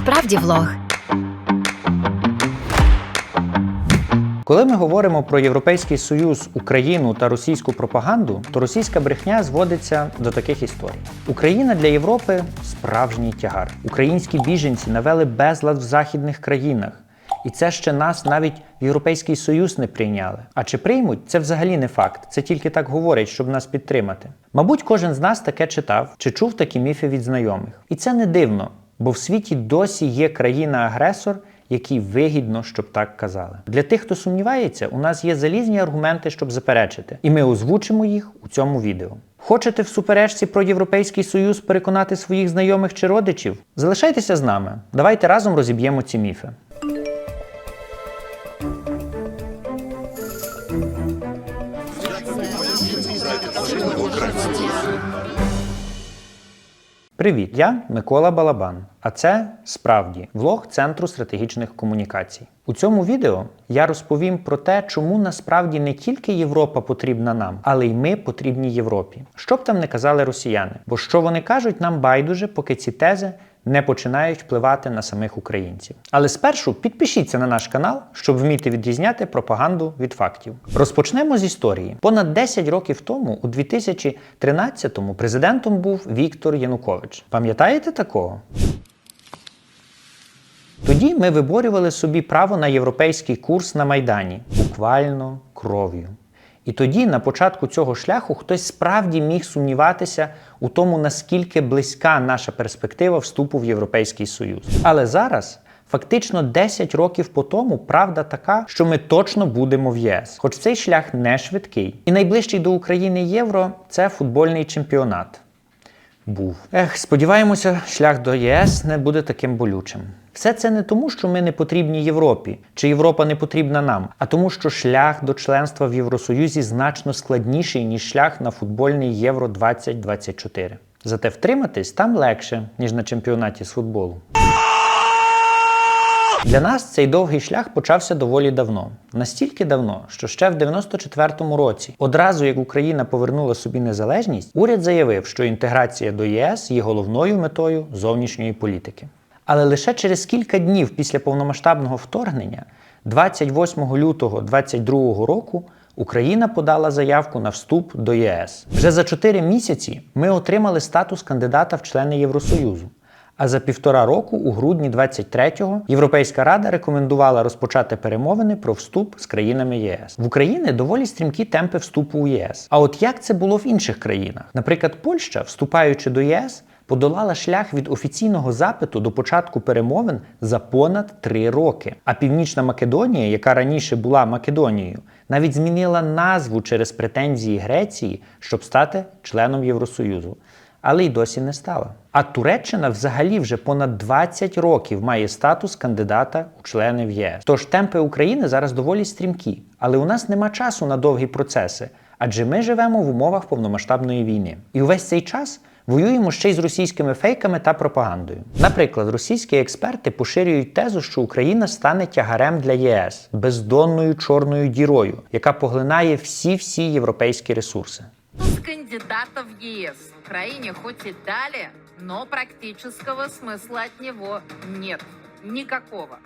Справді влог. Коли ми говоримо про Європейський Союз, Україну та російську пропаганду, то російська брехня зводиться до таких історій. Україна для Європи справжній тягар. Українські біженці навели безлад в західних країнах. І це ще нас навіть в Європейський Союз не прийняли. А чи приймуть, це взагалі не факт. Це тільки так говорять, щоб нас підтримати. Мабуть, кожен з нас таке читав чи чув такі міфи від знайомих. І це не дивно, бо в світі досі є країна-агресор, якій вигідно, щоб так казали. Для тих, хто сумнівається, у нас є залізні аргументи, щоб заперечити, і ми озвучимо їх у цьому відео. Хочете в суперечці про Європейський Союз переконати своїх знайомих чи родичів? Залишайтеся з нами. Давайте разом розіб'ємо ці міфи. Привіт, я Микола Балабан. А це справді влог Центру стратегічних комунікацій. У цьому відео я розповім про те, чому насправді не тільки Європа потрібна нам, але й ми потрібні Європі. Що б там не казали росіяни, бо що вони кажуть, нам байдуже, поки ці тези не починають впливати на самих українців. Але спершу підпишіться на наш канал, щоб вміти відрізняти пропаганду від фактів. Розпочнемо з історії. Понад 10 років тому, у 2013-му, президентом був Віктор Янукович. Пам'ятаєте такого? Тоді ми виборювали собі право на європейський курс на Майдані, буквально кров'ю. І тоді, на початку цього шляху, хтось справді міг сумніватися у тому, наскільки близька наша перспектива вступу в Європейський Союз. Але зараз, фактично 10 років по тому, правда така, що ми точно будемо в ЄС. Хоч цей шлях не швидкий. І найближчий до України євро це футбольний чемпіонат. Був. Ех, сподіваємося, шлях до ЄС не буде таким болючим. Все це не тому, що ми не потрібні Європі, чи Європа не потрібна нам, а тому, що шлях до членства в Євросоюзі значно складніший, ніж шлях на футбольний Євро 2024. Зате втриматись там легше, ніж на чемпіонаті з футболу. Для нас цей довгий шлях почався доволі давно. Настільки давно, що ще в 94-му році, одразу як Україна повернула собі незалежність, уряд заявив, що інтеграція до ЄС є головною метою зовнішньої політики. Але лише через кілька днів після повномасштабного вторгнення, 28 лютого 2022 року, Україна подала заявку на вступ до ЄС. Вже за 4 місяці ми отримали статус кандидата в члени Євросоюзу. А за півтора року, у грудні 23-го, Європейська рада рекомендувала розпочати перемовини про вступ з країнами ЄС. В Україні доволі стрімкі темпи вступу у ЄС. А от як це було в інших країнах? Наприклад, Польща, вступаючи до ЄС, подолала шлях від офіційного запиту до початку перемовин за понад три роки. А Північна Македонія, яка раніше була Македонією, навіть змінила назву через претензії Греції, щоб стати членом Євросоюзу. Але й досі не стала. А Туреччина взагалі вже понад 20 років має статус кандидата у члени в ЄС. Тож темпи України зараз доволі стрімкі, але у нас нема часу на довгі процеси, адже ми живемо в умовах повномасштабної війни. І увесь цей час воюємо ще й з російськими фейками та пропагандою. Наприклад, російські експерти поширюють тезу, що Україна стане тягарем для єС бездонною чорною дірою, яка поглинає всі-всі європейські ресурси. Статус кандидата в ЕС Украине хоть и дали, но практического смысла от него нет. Никакого.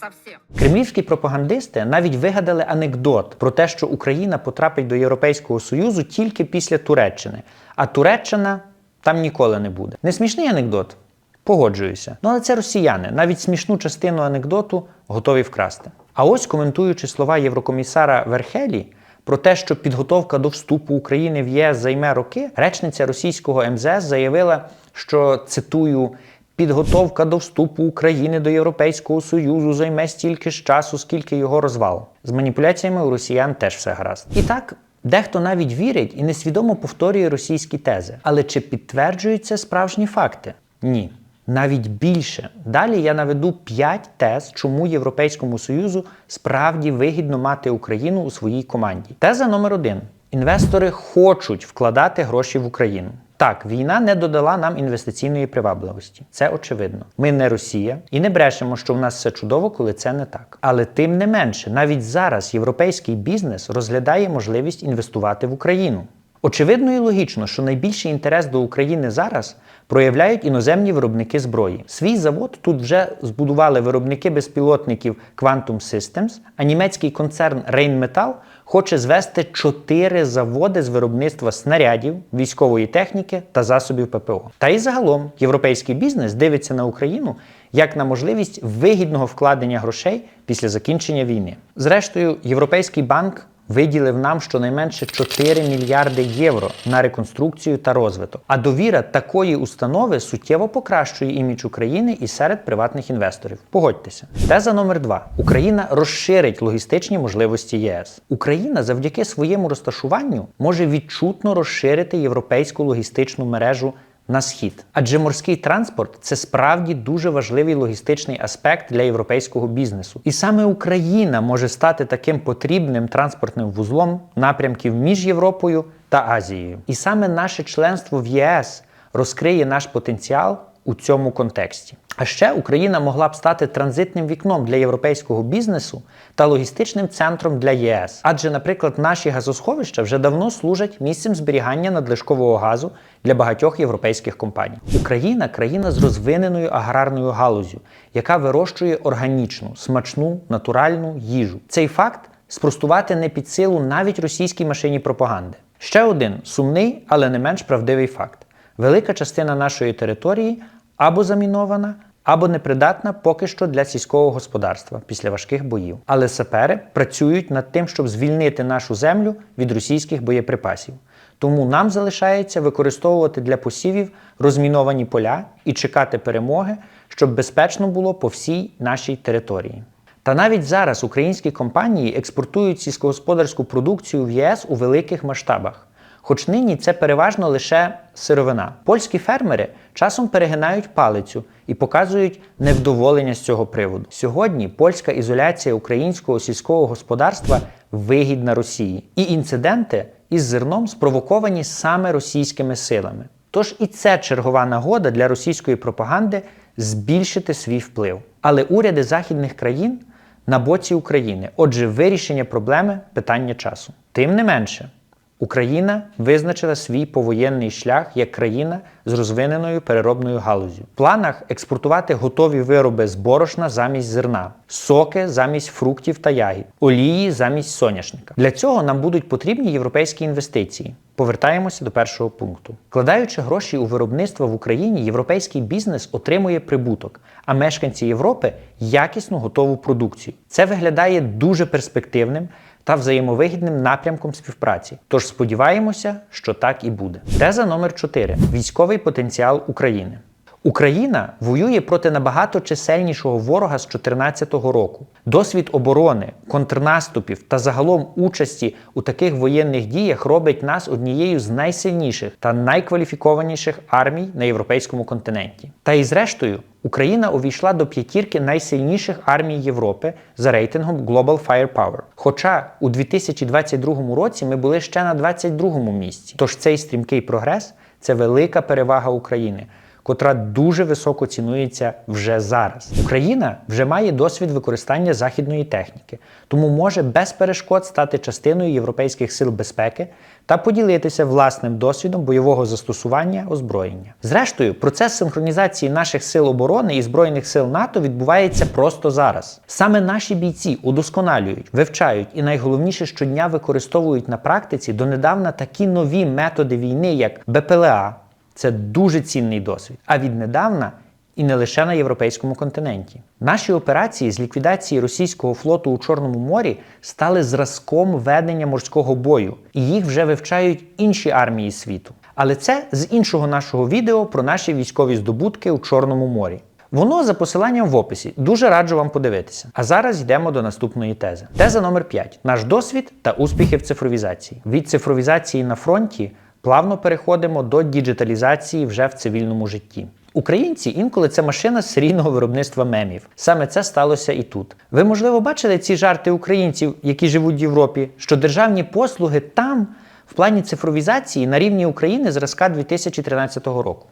Совсем. Кремлівські пропагандисти навіть вигадали анекдот про те, що Україна потрапить до Європейського Союзу тільки після Туреччини, а Туреччина там ніколи не буде. Не смішний анекдот? Погоджуюся. Ну але це росіяни. Навіть смішну частину анекдоту готові вкрасти. А ось коментуючи слова єврокомісара Верхелі про те, що підготовка до вступу України в ЄС займе роки, речниця російського МЗС заявила, що цитую. Підготовка до вступу України до Європейського Союзу займе стільки ж часу, скільки його розвал. З маніпуляціями у росіян теж все гаразд. І так, дехто навіть вірить і несвідомо повторює російські тези. Але чи підтверджуються справжні факти? Ні. Навіть більше. Далі я наведу 5 тез, чому Європейському Союзу справді вигідно мати Україну у своїй команді. Теза номер один: інвестори хочуть вкладати гроші в Україну. Так, війна не додала нам інвестиційної привабливості. Це очевидно. Ми не Росія і не брешемо, що в нас все чудово, коли це не так. Але тим не менше, навіть зараз європейський бізнес розглядає можливість інвестувати в Україну. Очевидно і логічно, що найбільший інтерес до України зараз проявляють іноземні виробники зброї. Свій завод тут вже збудували виробники безпілотників Quantum Systems, а німецький концерн Rheinmetall хоче звести чотири заводи з виробництва снарядів, військової техніки та засобів ППО. Та й загалом європейський бізнес дивиться на Україну як на можливість вигідного вкладення грошей після закінчення війни. Зрештою, Європейський банк виділив нам щонайменше 4 мільярди євро на реконструкцію та розвиток. А довіра такої установи суттєво покращує імідж України і серед приватних інвесторів. Погодьтеся. Теза номер два: Україна розширить логістичні можливості ЄС. Україна завдяки своєму розташуванню може відчутно розширити європейську логістичну мережу на схід. Адже морський транспорт це справді дуже важливий логістичний аспект для європейського бізнесу. І саме Україна може стати таким потрібним транспортним вузлом напрямків між Європою та Азією. І саме наше членство в ЄС розкриє наш потенціал у цьому контексті. А ще Україна могла б стати транзитним вікном для європейського бізнесу та логістичним центром для ЄС. Адже, наприклад, наші газосховища вже давно служать місцем зберігання надлишкового газу для багатьох європейських компаній. Україна країна з розвиненою аграрною галузю, яка вирощує органічну, смачну, натуральну їжу. Цей факт спростувати не під силу навіть російській машині пропаганди. Ще один сумний, але не менш правдивий факт: велика частина нашої території або замінована, або непридатна поки що для сільського господарства після важких боїв. Але сапери працюють над тим, щоб звільнити нашу землю від російських боєприпасів. Тому нам залишається використовувати для посівів розміновані поля і чекати перемоги, щоб безпечно було по всій нашій території. Та навіть зараз українські компанії експортують сільськогосподарську продукцію в ЄС у великих масштабах. Хоч нині це переважно лише сировина. Польські фермери часом перегинають палицю і показують невдоволення з цього приводу. Сьогодні польська ізоляція українського сільського господарства вигідна Росії, і інциденти із зерном спровоковані саме російськими силами. Тож і це чергова нагода для російської пропаганди збільшити свій вплив. Але уряди західних країн на боці України. Отже, вирішення проблеми питання часу. Тим не менше, Україна визначила свій повоєнний шлях як країна з розвиненою переробною галузю. В планах експортувати готові вироби з борошна замість зерна, соки замість фруктів та ягід, олії замість соняшника. Для цього нам будуть потрібні європейські інвестиції. Повертаємося до першого пункту. Вкладаючи гроші у виробництво в Україні, європейський бізнес отримує прибуток, а мешканці Європи якісну готову продукцію. Це виглядає дуже перспективним та взаємовигідним напрямком співпраці. Тож сподіваємося, що так і буде. Теза номер 4. Військовий потенціал України. Україна воює проти набагато чисельнішого ворога з 2014 року. Досвід оборони, контрнаступів та загалом участі у таких воєнних діях робить нас однією з найсильніших та найкваліфікованіших армій на європейському континенті. Та і зрештою, Україна увійшла до п'ятірки найсильніших армій Європи за рейтингом Global Firepower. Хоча у 2022 році ми були ще на 22 му місці. Тож цей стрімкий прогрес це велика перевага України котра дуже високо цінується вже зараз. Україна вже має досвід використання західної техніки, тому може без перешкод стати частиною європейських сил безпеки та поділитися власним досвідом бойового застосування озброєння. Зрештою, процес синхронізації наших сил оборони і збройних сил НАТО відбувається просто зараз. Саме наші бійці удосконалюють, вивчають і найголовніше щодня використовують на практиці донедавна такі нові методи війни, як БПЛА. Це дуже цінний досвід. А віднедавна і не лише на європейському континенті. Наші операції з ліквідації російського флоту у Чорному морі стали зразком ведення морського бою, і їх вже вивчають інші армії світу. Але це з іншого нашого відео про наші військові здобутки у Чорному морі. Воно за посиланням в описі. Дуже раджу вам подивитися. А зараз йдемо до наступної тези. Теза номер 5. Наш досвід та успіхи в цифровізації. Від цифровізації на фронті плавно переходимо до діджиталізації вже в цивільному житті. Українці інколи це машина серійного виробництва мемів. Саме це сталося і тут. Ви, можливо, бачили ці жарти українців, які живуть в Європі, що державні послуги там в плані цифровізації на рівні України зразка 2013 року.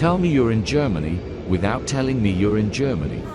Tell me you're in Germany without telling me you're in Germany.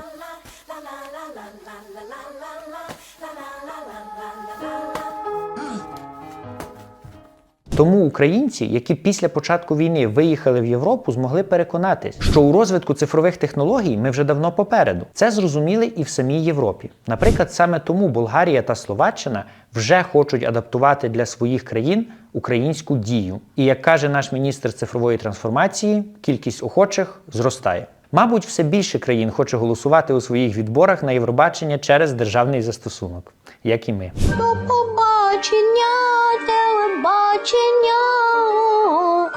Тому українці, які після початку війни виїхали в Європу, змогли переконатись, що у розвитку цифрових технологій ми вже давно попереду. Це зрозуміли і в самій Європі. Наприклад, саме тому Болгарія та Словаччина вже хочуть адаптувати для своїх країн українську дію. І як каже наш міністр цифрової трансформації, кількість охочих зростає. Мабуть, все більше країн хоче голосувати у своїх відборах на Євробачення через державний застосунок, як і ми. До побачення, телебачення.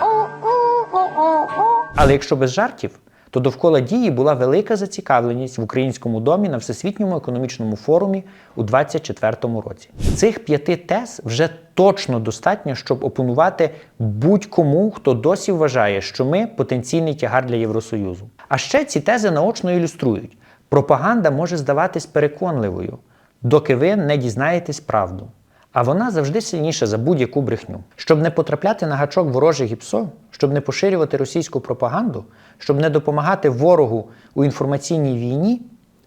О-о-о-о-о. Але якщо без жартів, то довкола дії була велика зацікавленість в українському домі на Всесвітньому економічному форумі у 2024 році. Цих п'яти тез вже точно достатньо, щоб опонувати будь-кому, хто досі вважає, що ми потенційний тягар для Євросоюзу. А ще ці тези наочно ілюструють. Пропаганда може здаватись переконливою, доки ви не дізнаєтесь правду. А вона завжди сильніша за будь-яку брехню. Щоб не потрапляти на гачок ворожих гіпсо, щоб не поширювати російську пропаганду, щоб не допомагати ворогу у інформаційній війні,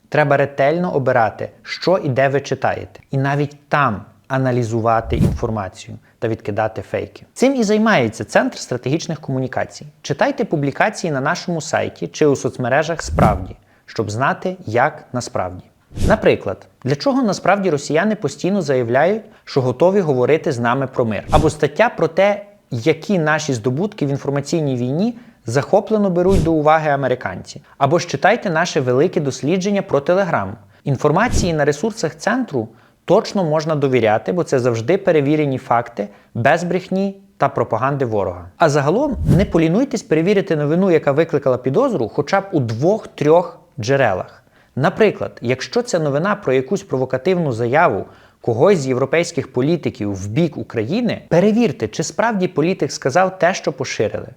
треба ретельно обирати, що і де ви читаєте. І навіть там аналізувати інформацію та відкидати фейки. Цим і займається Центр стратегічних комунікацій. Читайте публікації на нашому сайті чи у соцмережах справді, щоб знати, як насправді. Наприклад, для чого насправді росіяни постійно заявляють, що готові говорити з нами про мир, або стаття про те, які наші здобутки в інформаційній війні захоплено беруть до уваги американці, або ж читайте наше велике дослідження про Телеграм. Інформації на ресурсах центру точно можна довіряти, бо це завжди перевірені факти без брехні та пропаганди ворога. А загалом не полінуйтесь перевірити новину, яка викликала підозру, хоча б у двох-трьох джерелах. Наприклад, якщо це новина про якусь провокативну заяву когось з європейських політиків в бік України, перевірте, чи справді політик сказав те, що поширили.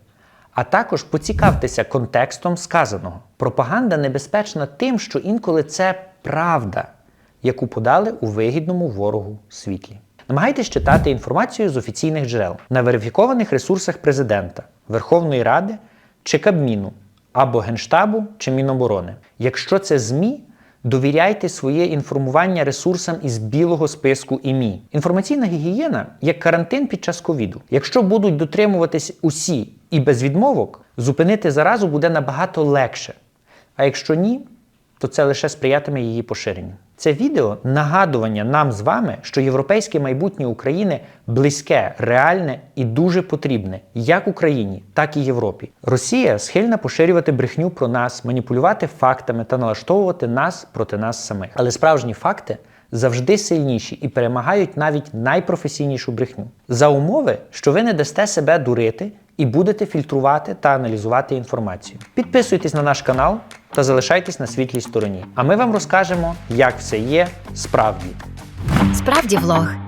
А також поцікавтеся контекстом сказаного. Пропаганда небезпечна тим, що інколи це правда, яку подали у вигідному ворогу світлі. Намагайтесь читати інформацію з офіційних джерел на верифікованих ресурсах президента, Верховної Ради чи Кабміну або Генштабу чи Міноборони. Якщо це ЗМІ, довіряйте своє інформування ресурсам із білого списку ІМІ. Інформаційна гігієна як карантин під час ковіду. Якщо будуть дотримуватись усі і без відмовок, зупинити заразу буде набагато легше. А якщо ні, то це лише сприятиме її поширенню. Це відео нагадування нам з вами, що європейське майбутнє України близьке, реальне і дуже потрібне як Україні, так і Європі. Росія схильна поширювати брехню про нас, маніпулювати фактами та налаштовувати нас проти нас самих. Але справжні факти завжди сильніші і перемагають навіть найпрофесійнішу брехню. За умови, що ви не дасте себе дурити і будете фільтрувати та аналізувати інформацію. Підписуйтесь на наш канал та залишайтесь на світлій стороні. А ми вам розкажемо, як все є справді. Справді влог.